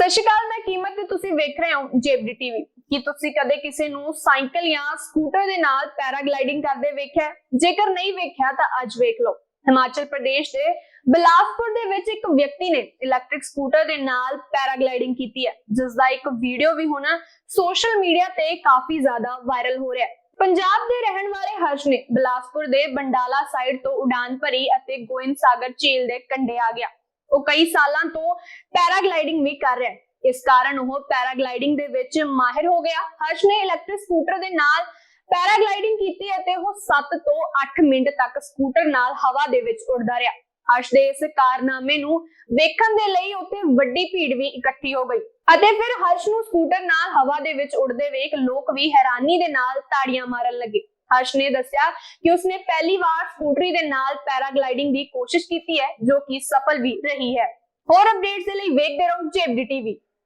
ਸਤਿ ਸ਼੍ਰੀ ਅਕਾਲ, ਮੈਂ ਕੀਮਤ ਤੇ ਤੁਸੀਂ ਵੇਖ ਰਹੇ ਹੋ ਜੇਬਡੀ ਟੀਵੀ। ਕੀ ਤੁਸੀਂ ਕਦੇ ਕਿਸੇ ਨੂੰ ਸਾਈਕਲ ਜਾਂ ਸਕੂਟਰ ਦੇ ਨਾਲ ਪੈਰਾਗਲਾਈਡਿੰਗ ਕਰਦੇ ਵੇਖਿਆ ਜੇਕਰ ਨਹੀਂ ਵੇਖਿਆ, ਤਾਂ ਅੱਜ ਵੇਖ ਲਓ। ਹਿਮਾਚਲ ਪ੍ਰਦੇਸ਼ ਦੇ ਬਿਲਾਸਪੁਰ ਦੇ ਵਿੱਚ ਇੱਕ ਵਿਅਕਤੀ ਨੇ ਇਲੈਕਟ੍ਰਿਕ ਸਕੂਟਰ ਦੇ ਨਾਲ ਪੈਰਾਗਲਾਈਡਿੰਗ ਕੀਤੀ ਹੈ। ਜਿਸ ਦਾ ਇੱਕ ਵੀਡੀਓ ਵੀ ਹੁਣ ਸੋਸ਼ਲ ਮੀਡੀਆ ਤੇ ਕਾਫੀ ਜ਼ਿਆਦਾ ਵਾਇਰਲ ਹੋ ਰਿਹਾ ਹੈ। ਪੰਜਾਬ ਦੇ ਰਹਿਣ ਵਾਲੇ ਹਰਸ਼ ਨੇ ਬਿਲਾਸਪੁਰ ਦੇ ਬੰਡਾਲਾ ਸਾਈਡ ਤੋਂ ਉਡਾਨ ਭਰੀ ਅਤੇ ਗੋਇੰਦ ਸਾਗਰ ਝੀਲ ਦੇ ਕੰਢੇ ਆ ਗਿਆ। ਉਹ ਕਈ ਸਾਲਾਂ ਤੋਂ ਪੈਰਾਗਲਾਈਡਿੰਗ ਵੀ ਕਰ ਰਿਹਾ ਹੈ। ਇਸ ਕਾਰਨ ਉਹ ਪੈਰਾਗਲਾਈਡਿੰਗ ਦੇ ਵਿੱਚ ਮਾਹਿਰ ਹੋ ਗਿਆ। ਹਰਸ਼ ਨੇ ਇਲੈਕਟ੍ਰਿਕ ਸਕੂਟਰ ਦੇ ਨਾਲ ਪੈਰਾਗਲਾਈਡਿੰਗ ਕੀਤੀ ਅਤੇ ਉਹ 7 ਤੋਂ 8 ਮਿੰਟ ਤੱਕ ਸਕੂਟਰ ਨਾਲ ਹਵਾ ਦੇ ਵਿੱਚ ਉੱਡਦਾ ਰਿਹਾ। ਹਰਸ਼ ਦੇ ਇਸ ਕਾਰਨਾਮੇ ਨੂੰ ਵੇਖਣ ਦੇ ਲਈ ਉੱਥੇ ਵੱਡੀ ਭੀੜ ਵੀ ਇਕੱਠੀ ਹੋ ਗਈ। ਅਤੇ ਫਿਰ ਹਰਸ਼ ਨੂੰ ਸਕੂਟਰ ਨਾਲ ਹਵਾ ਦੇ ਵਿੱਚ ਉੱਡਦੇ ਵੇਖ ਲੋਕ ਵੀ ਹੈਰਾਨੀ ਦੇ ਨਾਲ ਤਾੜੀਆਂ ਮਾਰਨ ਲੱਗੇ। ਹਰਸ਼ ਨੇ ਦੱਸਿਆ ਕਿ ਉਸਨੇ ਪਹਿਲੀ ਵਾਰ ਸਕੂਟਰੀ ਦੇ ਨਾਲ ਪੈਰਾਗਲਾਈਡਿੰਗ ਦੀ ਕੋਸ਼ਿਸ਼ ਕੀਤੀ ਹੈ, ਜੋ ਕਿ ਸਫਲ ਵੀ ਰਹੀ ਹੈ। ਹੋਰ ਅਪਡੇਟਸ ਦੇ ਲਈ ਵੇਖਦੇ ਰਹੋ ਜੇਬਡੀ ਟੀਵੀ।